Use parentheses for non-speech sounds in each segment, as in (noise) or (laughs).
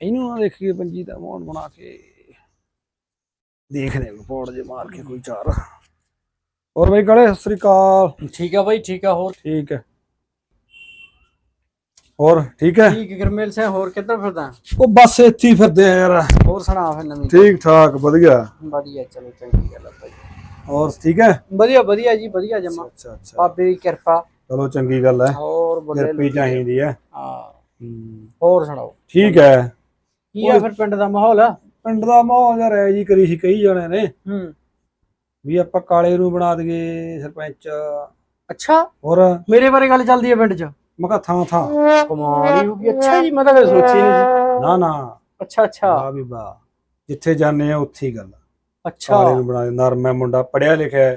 ਇਹਨੂੰ ਨਾ ਦੇਖੀਏ ਪੰਜੀ ਦਾ ਮੋਹਨ ਬਣਾ ਕੇ ਦੇਖਦੇ ਰਿਪੋਰਟ ਜੇ ਮਾਰ ਕੇ ਕੋਈ ਚਾਰ। ਹੋਰ ਬਈ ਕਾਲੇ ਸਤਿ ਸ੍ਰੀ ਅਕਾਲ। ਠੀਕ ਆ ਬਾਈ ਠੀਕ ਆ ਹੋਰ? ਠੀਕ ਹੈ। ਹੋਰ ਠੀਕ ਹੈ? ਠੀਕ ਗਰਮੇਲ ਸਿੰਘ ਹੋਰ ਕਿੱਧਰ ਫਿਰਦਾ? ਉਹ ਬਸ ਇੱਥੇ ਹੀ ਫਿਰਦੇ ਆ ਯਾਰ। ਹੋਰ ਸੁਣਾ ਫਿਰ ਨਵੀਂ ਠੀਕ ਠਾਕ ਵਧੀਆ। ਵਧੀਆ ਚਲੋ ਚੰਗੀ ਗੱਲ ਆ ਬਾਈ। ਹੋਰ ਠੀਕ ਹੈ? ਵਧੀਆ ਵਧੀਆ ਜੀ ਵਧੀਆ ਜਮਾ। ਅੱਛਾ ਅੱਛਾ ਬਾਬੇ ਦੀ ਕਿਰਪਾ। ਚਲੋ ਚੰਗੀ ਗੱਲ ਹੈ। ਹੋਰ ਬੋਲੇ ਕਿਰਪੀ ਚਾਹੀਦੀ ਹੈ। ਹਾਂ। ਹੋਰ ਸੁਣਾਓ? ਠੀਕ ਹੈ। ਕੀ ਆ ਫਿਰ ਪਿੰਡ ਦਾ ਮਾਹੌਲ? ਪਿੰਡ ਦਾ ਮਾਹੌਲ ਯਾਰ ਐ ਜੀ ਕਰੀ ਸੀ ਕਈ ਜਣੇ ਨੇ। ਹੂੰ। ਵੀ ਆਪਾਂ ਕਾਲੇ ਨੂੰ ਬਣਾ ਦਈਏ ਸਰਪੰਚ। ਅੱਛਾ। ਹੋਰ? ਮੇਰੇ ਬਾਰੇ ਗੱਲ ਚੱਲਦੀ ਹੈ ਪਿੰਡ 'ਚ? ਮੈਂ ਕਿਹਾ ਥਾਂ ਥਾਂ। ਕਮਾਲ ਹੀ ਹੋ ਗਈ। ਅੱਛਾ ਜੀ ਮੈਂ ਤਾਂ ਸੋਚੀ ਨਹੀਂ ਸੀ। ਨਾ ਨਾ। ਅੱਛਾ ਅੱਛਾ। ਵਾਹ ਵੀ ਵਾਹ। ਜਿੱਥੇ ਜਾਂਦੇ ਆ ਉੱਥੇ ਹੀ ਗੱਲ। ਅੱਛਾ। ਕਾਲੇ ਨੂੰ ਬਣਾ ਦੇ ਨਰਮ ਹੈ ਮੁੰਡਾ ਪੜਿਆ ਲਿਖਿਆ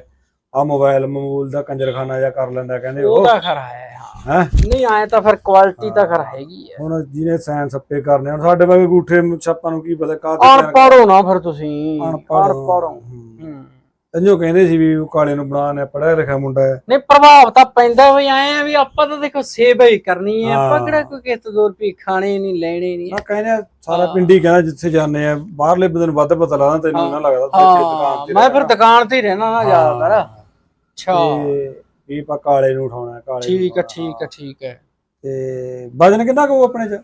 ਆ ਮੋਬਾਈਲ ਮਮੂਲ ਦਾ ਕੰਜਰਖਾਨਾ ਜਾਂ ਕਰ ਲੈਂਦਾ ਕਹਿੰਦੇ ਉਹ ਉਹਦਾ ਖਰਾ ਹੈ ਹਾਂ। ਹੈ? ਨਹੀਂ ਆਏ ਤਾਂ ਫਿਰ ਕੁਆਲਿਟੀ ਤਾਂ ਖਰ ਹੈਗੀ ਹੈ। ਹੁਣ ਜਿਹਨੇ ਸਾਇੰਸ ਅੱਪੇ ਕਰਨੇ ਹੁਣ ਸਾਡੇ ਵਰਗੇ ਗੂਠੇ ਛਾਪਾਂ ਨੂੰ ਕੀ ਪਤਾ ਕਾਹਦੇ ਅਨਪੜ੍ਹ ਹੋ ਨਾ ਫਿਰ ਤੁਸੀਂ। ਹੂੰ। ਹੂੰ। ਤੈਨੂੰ ਕਹਿੰਦੇ ਸੀ ਵੀ ਕਾਲੇ ਨੂੰ ਬਣਾਣੇ ਪੜਿਆ ਲਿਖਿਆ ਮੁੰਡਾ ਹੈ। ਨਹੀਂ ਪ੍ਰਭਾਵ ਤਾਂ ਪੈਂਦਾ ਵੀ ਆਏ ਆ ਵੀ ਆਪਾਂ ਤਾਂ ਦੇਖੋ ਸੇਵਾ ਹੀ ਕਰਨੀ ਹੈ। ਆਪਾਂ। ਕਿਹੜਾ ਕੋਈ ਕਿਸ ਤੋਂ ਰੁਪਏ ਖਾਣੇ ਨਹੀਂ ਲੈਣੇ ਨਹੀਂ। ਨਾ ਕਹਿੰਦੇ ਆ, ਸਾਰਾ ਪਿੰਡੀ ਕਹਿੰਦਾ ਜਿੱਥੇ ਜਾਂਦੇ ਆ ਬਾਹਰਲੇ ਬੰਦੇ ਨੂੰ ਵੱਧ ਪਤਾ ਲੱਗਦਾ ਤੈਨੂੰ ਨਾ ਲੱਗਦਾ ਤੂੰ ਦੁਕਾਨ ਤੇ ਮੈਂ ਫਿਰ। ਦੁਕਾਨ ਤੇ ਹੀ ਰਹਿਣਾ ਨਾ ਜ਼ਿਆਦਾਤਰ। ਅੱਛਾ। ਤੇ ਵੀ ਆਪਾਂ ਕਾਲੇ ਨੂੰ ਉਠਾਉਣਾ ਕਾਲੇ ਨੂੰ ਠੀਕ ਹੈ ਉਠਾਉਣਾ। ਠੀਕ ਹੈ ਠੀਕ ਹੈ। ਤੇ ਵਜਨ ਕਿੰਨਾ ਕੁ ਆਪਣੇ ਚ?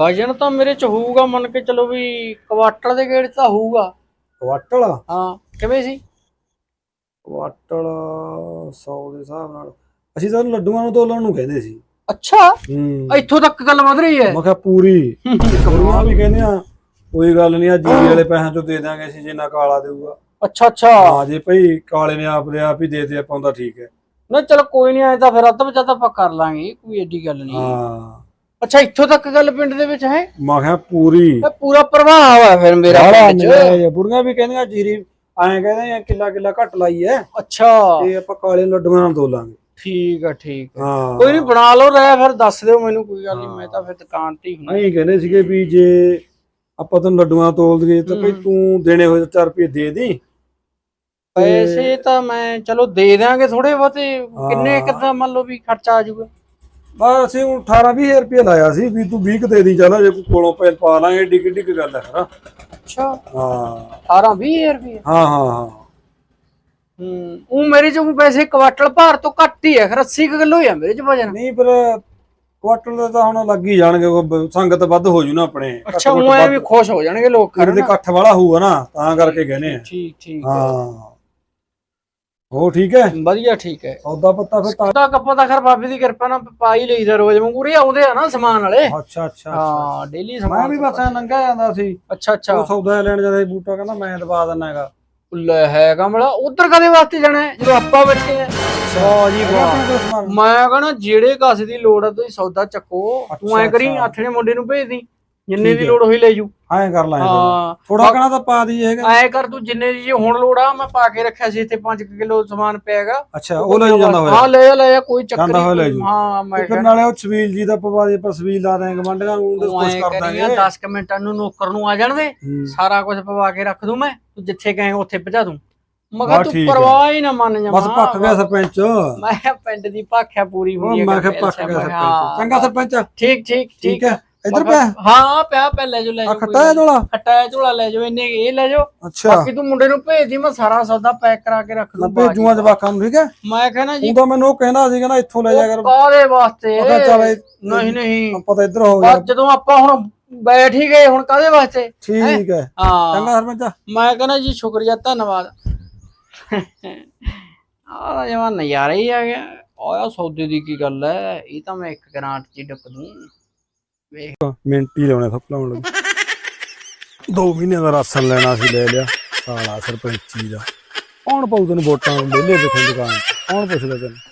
ਵਜਨ ਤਾਂ ਮੇਰੇ ਚ ਹੋਊਗਾ ਮੰਨ ਕੇ ਚਲੋ ਵੀ ਕੁਆਟਲ ਦੇ ਗੇੜ 'ਚ ਤਾਂ ਹੋਊਗਾ। ਕੁਆਟਲ ਹਾਂ ਕਿਵੇਂ ਸੀ? ਕੁਆਟਲ 100 ਦੇ ਹਿਸਾਬ ਨਾਲ। ਅਸੀਂ ਤਾਂ ਉਹਨੂੰ ਲੱਡੂਆਂ ਨੂੰ ਤੋਲਣ ਨੂੰ ਕਹਿੰਦੇ ਸੀ। ਅੱਛਾ ਹੂੰ। ਇੱਥੋਂ ਤੱਕ ਗੱਲ ਵਧ ਰਹੀ ਹੈ। ਮੈਂ ਕਿਹਾ ਪੂਰੀ। (laughs) ਕੁੜੀਆਂ ਵੀ ਕਹਿੰਦੇ ਆ ਕੋਈ ਗੱਲ ਨਹੀਂ ਆ ਜੀਰੀ ਵਾਲੇ ਪੈਸਿਆਂ ਚੋਂ ਦੇ ਦਾਂਗੇ ਅਸੀਂ ਜਿੰਨਾ ਕਾਲਾ ਦੇਊਗਾ। ਅੱਛਾ ਅੱਛਾ। ਹਾਂ ਜੇ ਭਈ ਕਾਲੇ ਨੇ ਆਪਦੇ ਆਪ ਹੀ ਦੇ ਦੇ ਆਪਾਂ ਉਹਦਾ ਠੀਕ ਹੈ। ਨਾ ਚਲੋ ਕੋਈ ਨਹੀਂ ਤਾਂ ਫਿਰ ਅੱਧ ਬਚਾ ਤਾਂ ਆਪਾਂ ਕਰ ਲਾਂਗੇ ਕੋਈ ਏਡੀ ਗੱਲ ਨਹੀਂ ਹਾਂ। ਅੱਛਾ ਇੱਥੋਂ ਤੱਕ ਗੱਲ ਪਿੰਡ ਦੇ ਵਿੱਚ ਹੈ? ਮੈਂ ਕਿਹਾ ਪੂਰੀ। ਇਹ ਪੂਰਾ ਪ੍ਰਭਾਵ ਹੈ ਫਿਰ ਮੇਰਾ ਬਾਹਲਾ ਪਿੰਡ 'ਚ। ਨਜਾਇਜ਼ ਆ। ਬੁੜੀਆਂ ਵੀ ਕਹਿੰਦੀਆਂ ਜੀਰੀ ਐਂ ਕਹਿੰਦੇ ਆ ਕਿੱਲਾ ਕਿੱਲਾ ਘੱਟ ਲਾਈ ਐ ਅੱਛਾ। ਤੇ ਆਪਾਂ ਕਾਲੇ ਨੂੰ ਲੱਡੂਆਂ ਨਾਲ ਤੋਲਾਂਗੇ ਠੀਕ ਆ ਠੀਕ ਆ। ਹਾਂ। ਕੋਈ ਨਹੀਂ ਬਣਾ ਲਓ ਰਹਿ ਫਿਰ ਦੱਸ ਦਿਓ ਮੈਨੂੰ ਕੋਈ ਗੱਲ ਨਹੀਂ ਮੈਂ ਤਾਂ ਫਿਰ ਦੁਕਾਨ ਤੇ ਹੀ ਹੁਣਾ ਅਸੀਂ ਕਹਿੰਦੇ ਸੀਗੇ ਵੀ ਜੇ ਆਪਾਂ ਤੈਨੂੰ ਲੱਡੂਆਂ ਤੋਲ ਦਈਏ ਤਾਂ ਭਈ ਤੂੰ ਦੇਣੇ ਹੋਏ 4 ਰੁਪਏ ਦੇ ਦੀ। ਪੈਸੇ ਤਾਂ ਮੈਂ ਚਲੋ ਦੇ ਦਿਆਂਗੇ ਥੋੜੇ ਬਹੁਤੇ ਕਿੰਨੇ ਕਿੱਦਾਂ ਮੰਨ ਲਓ ਵੀ ਖਰਚਾ ਆ ਜਾਊਗਾ? ਬਸ ਅਸੀਂ ਹੁਣ 18 20000 ਰੁਪਏ ਲਾਇਆ ਸੀ ਵੀ ਤੂੰ 20 ਕੁ ਦੇ ਦੀ ਚੱਲ ਜੇ ਕੋਲੋਂ ਪੈਲ ਪਾ ਲਾਂਗੇ ਡਿੱਗ ਡਿੱਗ ਗੱਲ ਹੈ ਹਨਾ। ਅੱਛਾ। ਹਾਂ। 18 20000 ਰੁਪਏ ਹਾਂ ਹਾਂ ਹਾਂ। ਹੂੰ ਉਹ ਮੇਰੇ ਚੋਂ ਪੈਸੇ ਕੁਆਟਲ ਭਾਰ ਤੋਂ ਘੱਟ ਹੀ ਹੈ ਖਰ 80 ਕਿਲੋ ਹੀ ਆ ਮੇਰੇ ਚ ਵਜਨ। ਨਹੀਂ ਪਰ ਕੁਆਟਰ ਦਾ ਤਾਂ ਹੁਣ ਲੱਗ ਹੀ ਜਾਣਗੇ ਸੰਗਤ ਵੱਧ ਹੋ ਜੂ ਨਾ ਆਪਣੇ। ਅੱਛਾ ਉਹ ਐ ਵੀ ਖੁਸ਼ ਹੋ ਜਾਣਗੇ ਲੋਕ ਘਰ ਦੇ ਇਕੱਠ ਵਾਲਾ ਹੋਊਗਾ ਨਾ ਤਾਂ ਕਰਕੇ ਕਹਿੰਦੇ ਆ। ਠੀਕ ਠੀਕ। ਹਾਂ। ਹੋ ਠੀਕ ਹੈ? ਵਧੀਆ ਠੀਕ ਹੈ। ਸੌਦਾ ਪੱਤਾ ਫਿਰ ਤਾਂ ਉਹਦਾ ਕੱਪਾ ਤਾਂ ਖਰ ਬਾਬੇ ਦੀ ਕਿਰਪਾ ਨਾਲ ਪਾ ਹੀ ਲਈਦਾ ਰੋਜ਼ ਮੰਗੂਰੇ ਆਉਂਦੇ ਆ ਨਾ ਸਮਾਨ ਵਾਲੇ। ਅੱਛਾ ਅੱਛਾ ਹਾਂ ਡੇਲੀ ਮੈਂ ਸਮਾਨ ਵੀ ਬਸ ਲੰਘਿਆ ਜਾਂਦਾ ਸੀ। ਅੱਛਾ ਅੱਛਾ। ਉਹ ਸੌਦਾ ਲੈਣ ਜਾਂਦਾ ਸੀ ਬੂਟਾ ਕਹਿੰਦਾ ਮੈਂ ਦਵਾ ਦਿੰਦਾ ਹੈਗਾ। ਲੈ ਹੈ ਕਮਲਾ ਉਧਰ ਕਦੇ ਵਾਸਤੇ ਜਾਣਾ ਜਦੋਂ ਆਪਾਂ ਬੈਠੇ ਆ। ਵਾਹ ਜੀ ਵਾਹ। ਮੈਂ ਕਹਣਾ ਜਿਹੜੇ ਕਾਸੇ ਦੀ ਲੋੜ ਆ ਤੁਸੀਂ ਸੌਦਾ ਚੱਕੋ। ਤੂੰ ਐ ਕਰੀ। ਆਥਣੇ ਮੁੰਡੇ ਨੂੰ ਭੇਜ ਦੀ। ਜਿੰਨੇ ਦੀ। ਲੋੜ ਹੋਈ ਲੈ ਜੂ। ਐਂ ਕਰ ਲਾਂਗੇ ਹਾਂ। ਥੋੜਾ ਕਣਾ ਤਾਂ ਪਾ ਦਈਏ ਹੈਗਾ ਐ ਕਰ ਤੂੰ ਜਿੰਨੇ ਦੀ ਜੇ ਹੁਣ ਲੋੜ ਆ ਮੈਂ ਪਾ ਕੇ ਰੱਖਿਆ ਸੀ ਇੱਥੇ 5 ਕਿਲੋ ਸਮਾਨ ਪਿਆਗਾ। ਅੱਛਾ ਉਹ ਲੈ ਜਾਂਦਾ ਹੋਇਆ। ਹਾਂ ਲੈ ਜਾ ਲੈ ਜਾ ਕੋਈ ਚੱਕਰ ਨਹੀਂ। ਜੂ। ਹਾਂ ਮੈਂ ਫਿਰ ਨਾਲੇ ਉਹ ਛਬੀਲ ਜੀ ਦਾ ਪਵਾ ਦੇ ਆਪਾਂ ਛਬੀਲ ਲਾ ਦਾਂਗੇ ਗਵੰਡਾਂ ਨੂੰ ਐ ਕਰ ਦਾਂਗੇ। 10 ਕੁ ਮਿੰਟਾਂ ਨੂੰ ਨੌਕਰ ਨੂੰ ਆ ਜਾਣ ਦੇ। ਸਾਰਾ ਕੁਝ ਪਵਾ ਕੇ ਰੱਖ ਦੂੰ ਮੈਂ ਤੂੰ ਜਿੱਥੇ ਕਹੇ ਉੱਥੇ ਪਹੁੰਚਾ ਦੂੰ। ਮੈਂ ਕਿਹਾ ਬਸ ਤੂੰ। ਪਰਵਾਹ ਹੀ ਨਾ ਮੰਨ ਜਾਵਾਂ ਬਸ ਪੱਕ ਗਿਆ ਸਰਪੰਚ। ਮੈਂ ਪਿੰਡ ਦੀ ਭਾਖਿਆ ਪੂਰੀ ਹੁੰਦੀ ਹੈ ਮੈਂ ਕਿਹਾ ਪੱਕ ਗਿਆ। ਸਰਪੰਚ। ਚੰਗਾ ਸਰਪੰਚ। ਠੀਕ ਠੀਕ ਠੀਕ। ਹੈ। ਇੱਧਰ ਪਿਆ? ਹਾਂ ਪਿਆ ਪਿਆ ਲੈ ਜਾਓ ਲੈ ਆ ਜਾਓ ਖੱਟਾ ਹੈ ਦੋਲਾ ਖੱਟਾ ਹੈ ਝੋਲਾ ਲੈ ਜਾਓ ਇੰਨੇ ਇਹ ਲੈ ਜਾਓ। ਅੱਛਾ। ਬਾਕੀ ਤੂੰ ਮੁੰਡੇ ਨੂੰ ਭੇਜ ਦੀ ਮੈਂ ਸਾਰਾ ਸੌਦਾ ਪੈਕ ਕਰਾ ਕੇ ਰੱਖ ਮੈਂ ਦੂੰ ਭੇਜੂਆਂ ਜਵਾਕਾਂ ਨੂੰ ਠੀਕ ਹੈ? ਮੈਂ ਕਹਿੰਦਾ ਜੀ ਤਾਂ ਮੈਨੂੰ ਉਹ ਕਹਿੰਦਾ ਸੀ ਕਹਿੰਦਾ ਇੱਥੋਂ ਲੈ ਜਾ ਕਰ। ਕਾਦੇ ਵਾਸਤੇ? ਕਿਹਾ ਚੱਲ ਨਹੀਂ ਨਹੀਂ। ਆਪਾਂ ਤਾਂ ਇੱਧਰ ਹੋ ਗਿਆ ਜਦੋਂ ਆਪਾਂ ਹੁਣ ਬੈਠ ਹੀ ਗਏ ਹੁਣ ਕਾਦੇ ਵਾਸਤੇ? ਠੀਕ ਹੈ। ਹਾਂ। ਚੰਗਾ ਸਰਪੰਚ ਮੈਂ ਕਹਿੰਦਾ ਜੀ ਸ਼ੁਕਰੀਆ ਧੰਨਵਾਦ। ਆਹ ਜਮਾ ਨਜ਼ਾਰਾ ਹੀ ਆ ਗਿਆ। ਆਇਆ ਸੌਦੇ ਦੀ ਕੀ ਗੱਲ ਹੈ? ਇਹ ਤਾਂ ਮੈਂ ਇੱਕ ਗ੍ਰਾਂਟ ਚ ਡੁੱਕ ਦੂੰ। ਮਿੰਟ ਹੀ ਲਾਉਣੇ ਫਪਲਾਉਣ ਲੱਗੇ। ਦੋ ਮਹੀਨਿਆਂ ਦਾ ਰਾਸ਼ਨ ਲੈਣਾ ਸੀ, ਲੈ ਲਿਆ। ਸਾਲਾ ਸਰਪੰਚੀ ਦਾ। ਕੌਣ ਪਾਉ ਤੈਨੂੰ ਵੋਟਾਂ ਵਿਹਲੇ ਬੈਠੇ ਦੁਕਾਨ ਤੇ ਕੌਣ ਪੁੱਛਦਾ ਤੈਨੂੰ?